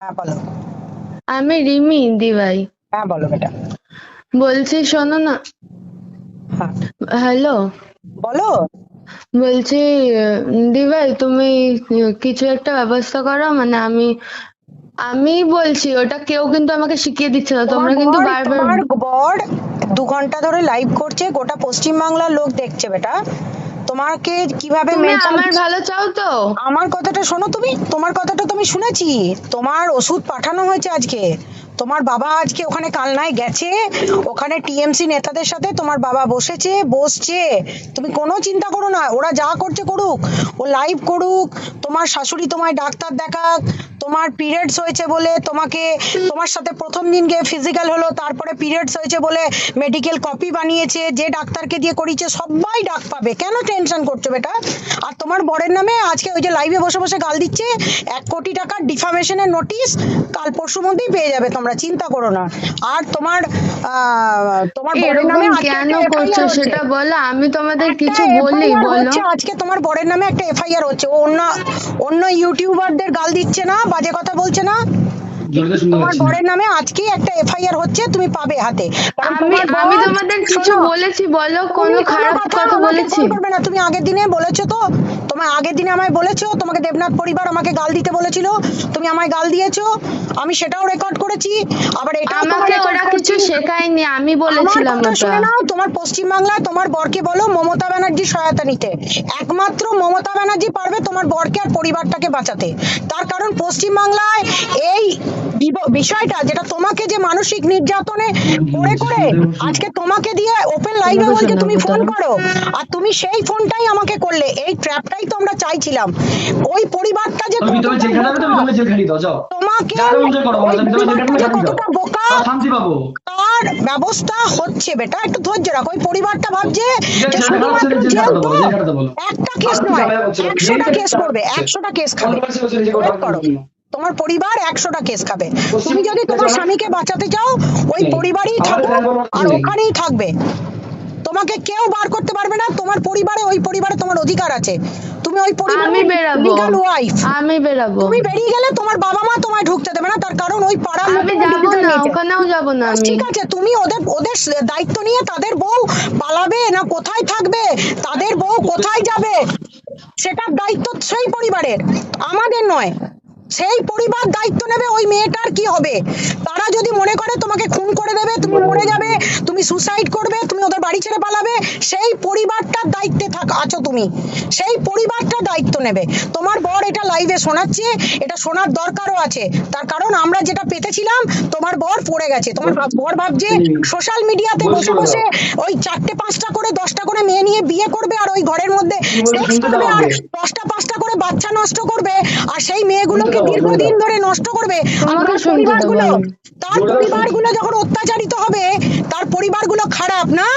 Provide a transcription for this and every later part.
হ্যাঁ বলো। আমি রিমি দিভাই হ্যাঁ বলো বেটা। বলছি শোনো না। হ্যাঁ। হ্যালো। বলো। বলছি দিভাই তুমি কিছু একটা ব্যবস্থা করো মানে আমি আমি বলছি ওটা কেউ কিন্তু আমাকে শিখিয়ে দিচ্ছে না। তোমরা কিন্তু বারবার বর দু ঘণ্টা ধরে লাইভ করছে গোটা পশ্চিম বাংলার লোক দেখছে বেটা। তোমাকে কীভাবে তুমি আমার ভালো চাও তো। আমার কথাটা শোনো তুমি তোমার কথাটা তো আমি শুনেছি। তোমার ওষুধ পাঠানো হয়েছে আজকে। তোমার বাবা আজকে ওখানে কালনায় গেছে। ওখানে টিএমসি নেতাদের সাথে তোমার বাবা বসেছে বসছে। তুমি কোনো চিন্তা করো না ওরা যা করছে করুক ও লাইভ করুক। তোমার শাশুড়ি তোমায় ডাক্তার দেখাক। তোমার পিরিয়ডস হয়েছে বলে তোমাকে তোমার সাথে প্রথম দিন গিয়ে ফিজিক্যাল হলো তারপরে পিরিয়ডস হয়েছে বলে মেডিকেল কপি বানিয়েছে যে ডাক্তারকে দিয়ে করিয়েছে সবাই ডাক পাবে। কেন টেনশন করছ বেটা? আর তোমার বরের নামে আজকে ওই যে লাইভে বসে বসে গাল দিচ্ছে এক কোটি টাকার ডিফামেশনের নোটিশ কাল পরশুর মধ্যেই পেয়ে যাবে তোমরা চিন্তা করো না। আর তোমার তোমার বরের নামে কেন করছ সেটা বলো আমি তোমাদের কিছু বলি বলো। আজকে তোমার বরের নামে একটা এফআইআর হচ্ছে। ও অন্য অন্য ইউটিউবারদের গাল দিচ্ছে না বাজে কথা বলছে না? তোমার। বরের নামে আজকে একটা এফআইআর হচ্ছে তুমি পাবে হাতে। আমি আমি তোমাদের কিছু বলেছি বলো কোনো খারাপ কথা বলেছি। করবে না তুমি আগের দিনে বলেছ তো? তোমার আগের দিনে আমায় বলেছ তোমাকে দেবনাথ পরিবার আমাকে গাল দিতে বলেছিল তুমি আমায় গাল দিয়েছ আমি সেটাও রেকর্ড করেছি আবার এটাও আমাকে ওরা কিছু শেখায়নি আমি বলেছিলাম ওটা। শুনে নাও তোমার পশ্চিমবাংলায় তোমার বরকে বলো মমতা ব্যানার্জির সহায়তা নিতে। একমাত্র মমতা ব্যানার্জি পারবে তোমার বরকে আর পরিবারটাকে বাঁচাতে। তার কারণ পশ্চিমবাংলায় এই বিষয়টা যেটা তোমাকে যে মানসিক নির্যাতনে করে করে আজকে তোমাকে দিয়ে ওপেন বলছে তুমি ফোন করো। আর তুমি সেই ফোনটাই আমাকে করলে। এই ট্র্যাপটাই তো আমরা চাইছিলাম। ওই পরিবারটা যে তোমাকে বোকা আর শান্তি পাবো। তার ব্যবস্থা হচ্ছে। বেটা একটু ধৈর্য রাখো। ওই পরিবারটা ভাবছে। একটা কেস নয় ঝামেলা করছে না। একশোটা কেস করবে একশোটা কেস খাবে। করো তোমার পরিবার একশোটা কেস খাবে। তুমি যদি তোমার স্বামীকে বাঁচাতে চাও ওই পরিবারই থাকো আর ওখানেই থাকবে। তোমাকে কেউ বার করতে পারবে না। তোমার পরিবারে ওই পরিবারে তোমার অধিকার আছে। তুমি ওই পরিবারের বেরাবো। ওয়াইফ আমি বেরাবো। তুমি বেরিয়ে গেলে তোমার বাবা মা তোমায় ঢুকতে দেবে না। তার কারণ ওই পাড়ার আমি যাব না ওখানেও যাব না আমি। ঠিক আছে তুমি ওদের ওদের দায়িত্ব নিয়ে তাদের বউ পালাবে না কোথায় থাকবে? তাদের বউ কোথায় যাবে? সেটার দায়িত্ব সেই পরিবারের আমাদের নয়। সেই পরিবার দায়িত্ব নেবে ওই মেয়েটার কি হবে? তারা যদি মনে করে তোমাকে খুন করে দেবে তুমি মরে যাবে তুমি সুসাইড করবে তুমি ওদের বাড়ি ছেড়ে পালাবে সেই পরিবারটার দায়িত্বে থাক আছো তুমি। সেই পরিবারটা দায়িত্ব নেবে। তোমার বর এটা লাইভে শোনাচ্ছে এটা শোনার দরকারও আছে। তার কারণ আমরা যেটা পেতেছিলাম তোমার বর পড়ে গেছে। তোমার বর ভাবছে সোশ্যাল মিডিয়াতে বসে বসে ওই চারটে পাঁচটা করে দশটা করে মেয়ে নিয়ে বিয়ে করবে আর ওই ঘরের মধ্যে বলছো করবে আর দশটা পাঁচটা করে বাচ্চা নষ্ট করবে আর সেই মেয়েগুলোকে দীর্ঘদিন ধরে নষ্ট করবে। পরিবারগুলো তার পরিবারগুলো যখন অত্যাচারিত হবে তার পরিবারগুলো খারাপ না?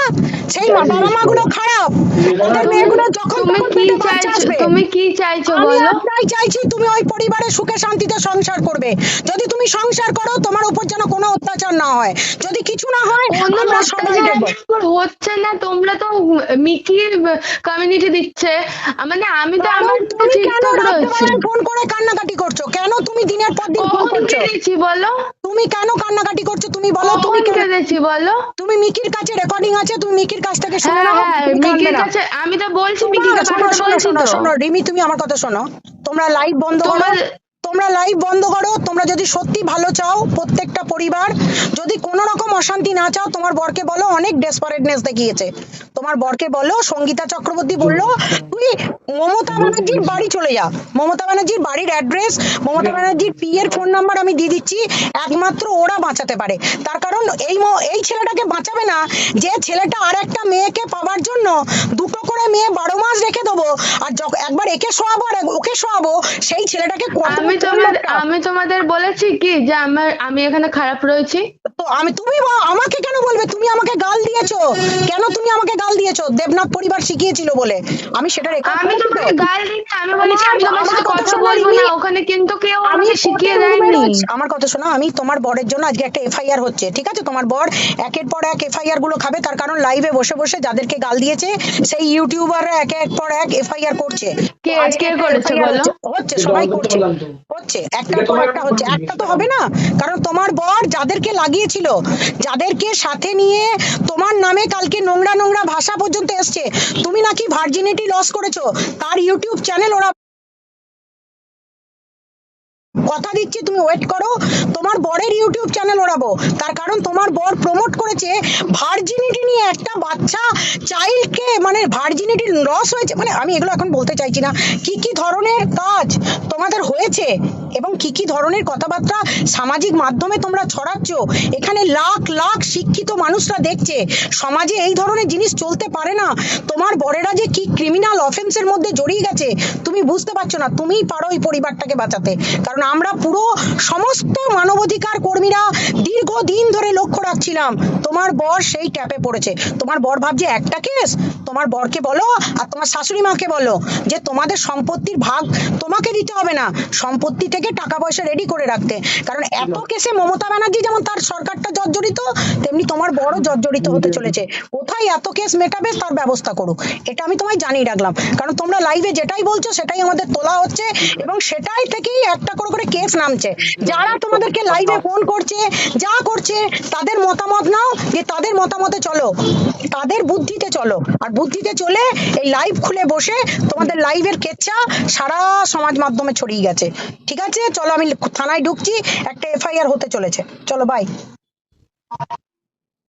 সেই বাবা মাগুলো করো। খারাপ। ওদের মেয়েগুলো যখন তুমি কি চাইছো আসবে। তুমি কি চাইছো আমি বলো? একটাই চাইছি তুমি ওই পরিবারে সুখে শান্তিতে সংসার করবে। যদি তুমি সংসার করো তোমার উপর যেন কোনো অত্যাচার না হয়। যদি কিছু না হয় আমরা সবাই দেবো হচ্ছে না তোমরা তো মিকির কমিউনিটি দিচ্ছে। মানে আমি তো আমার ফোন করে কান্নাকাটি করছ? কেন তুমি দিনের পর দিন ফোন করছ? বলো। তুমি কেন কান্নাকাটি করছ? তুমি বলো তুমি কেঁদেছি বলো। তুমি মিকির কাছে রেকর্ডিং আছে তুমি মিকির কাছ থেকে শুনে নাও হ্যাঁ মিকির কাছে আমি তো বলছি তোমরা- মিকিকে শোনো শোনো শোনো শোনো রিমি তুমি আমার কথা শোনো। তোমরা লাইভ বন্ধ করো। তোমার- লাইভ বন্ধ করো, তোমরা যদি সত্যি ভালো চাও প্রত্যেকটা পরিবার, যদি কোনো রকম অশান্তি না চাও, তোমার বরকে বলো, অনেক ডেসপারেটনেস দেখিয়েছে। তোমার বরকে বলো, সঙ্গীতা চক্রবর্তী বলল, তুই মমতা ব্যানার্জির বাড়ি চলে যা। মমতা ব্যানার্জির বাড়ির অ্যাড্রেস মমতা ব্যানার্জির পি এর ফোন নাম্বার আমি দিয়ে দিচ্ছি, একমাত্র ওরা বাঁচাতে পারে। তার কারণ এই এই ছেলেটাকে বাঁচাবে না, যে ছেলেটা আর একটা মেয়েকে পাওয়ার জন্য দুটো করে মেয়ে বারো মাস রেখে দেবো, আর একবার একে শোয়াবো আর ওকে শোয়াবো, সেই ছেলেটাকে কত তোমাদের আমি তোমাদের বলেছি কি যে আমার আমি এখানে খারাপ রয়েছি। তো আমি তুমি আমাকে কেন বলবে? তুমি আমাকে গাল দিয়েছ। কেন তুমি আমাকে গাল দিয়েছ? দেবনাথ পরিবার শিখিয়েছিল বলে। আমি সেটা রেকর্ড আমি তো। তোমাকে গাল দিই আমি বলেছি আমি তোমার সাথে কথা বলব না। ওখানে কিন্তু কেউ আমি আমাকে শিখিয়ে। আমার কথা শোনো আমি তোমার বরের জন্য আজকে একটা এফআইআর হচ্ছে ঠিক আছে? তোমার বর একের পর এক এফআইআরগুলো খাবে তার কারণ লাইভে বসে বসে যাদেরকে গাল দিয়েছে সেই ইউটিউবাররা এক এক পর এক এফআইআর করছে। কে- আজকে করেছে বলো? হচ্ছে- সবাই করছে। হচ্ছে একটার পর একটা হচ্ছে একটা তো হবে না। কারণ তোমার বর যাদেরকে লাগিয়েছিল যাদেরকে সাথে নিয়ে তোমার নামে কালকে নোংরা নোংরা ভাষা পর্যন্ত এসছে তুমি নাকি ভার্জিনিটি লস করেছ? তার ইউটিউব চ্যানেল ওরা কথা দিচ্ছি, তুমি ওয়েট করো। তোমার বরের ইউটিউব চ্যানেল ওড়াবো। তার কারণ তোমার বর প্রমোট করেছে ভার্জিনিটি নিয়ে একটা বাচ্চা চাইল্ডকে মানে ভার্জিনিটি লস হয়েছে। মানে আমি এগুলো এখন বলতে চাইছি না। কি কি ধরনের কাজ তোমাদের হয়েছে এবং কি কি ধরনের কথাবার্তা সামাজিক মাধ্যমে তোমরা ছড়াচ্ছ? এখানে লাখ লাখ শিক্ষিত মানুষরা দেখছে। সমাজে এই ধরনের জিনিস চলতে পারে না। তোমার বরেরা যে কি ক্রিমিনাল অফেন্সের মধ্যে জড়িয়ে গেছে, তুমি বুঝতে পারছ না। তুমিই পারো এই পরিবারটাকে বাঁচাতে। কারণ আমরা পুরো সমস্ত মানবাধিকার কর্মীরা দীর্ঘদিন ধরে লক্ষ্য রাখছিলাম। তোমার বর সেই ট্যাপে পড়েছে। তোমার বর ভাবছে একটা কেস? তোমার বরকে বলো আর তোমার শাশুড়ি মাকে বলো যে তোমাদের সম্পত্তির ভাগ তোমাকে দিতে হবে না। সম্পত্তি থেকে টাকা পয়সা রেডি করে রাখতে। কারণ এত কেসে মমতা ব্যানার্জি যেমন তার সরকারটা জর্জরিত তেমনি তোমার বড় জর্জরিত হতে চলেছে। কোথায় এত কেস মেটাবে তার ব্যবস্থা করুক। এটা আমি তোমায় জানিয়ে রাখলাম। কারণ তোমরা লাইভে যেটাই বলছো সেটাই আমাদের তোলা হচ্ছে এবং সেটাই থেকেই একটা করে করে কেস নামছে। যারা তোমাদেরকে লাইভে ফোন করছে, যা করছে, তাদের মতামত নাও যে তাদের মতামতে চলো। তাদের বুদ্ধিতে চলো। আর বুদ্ধিতে চলে এই লাইভ খুলে বসে তোমাদের লাইভের কেচ্ছা সারা সমাজ মাধ্যমে ছড়িয়ে গেছে। ঠিক আছে? চলো আমি থানায় ঢুকছি। একটা এফআইআর হতে চলেছে। চলো বাই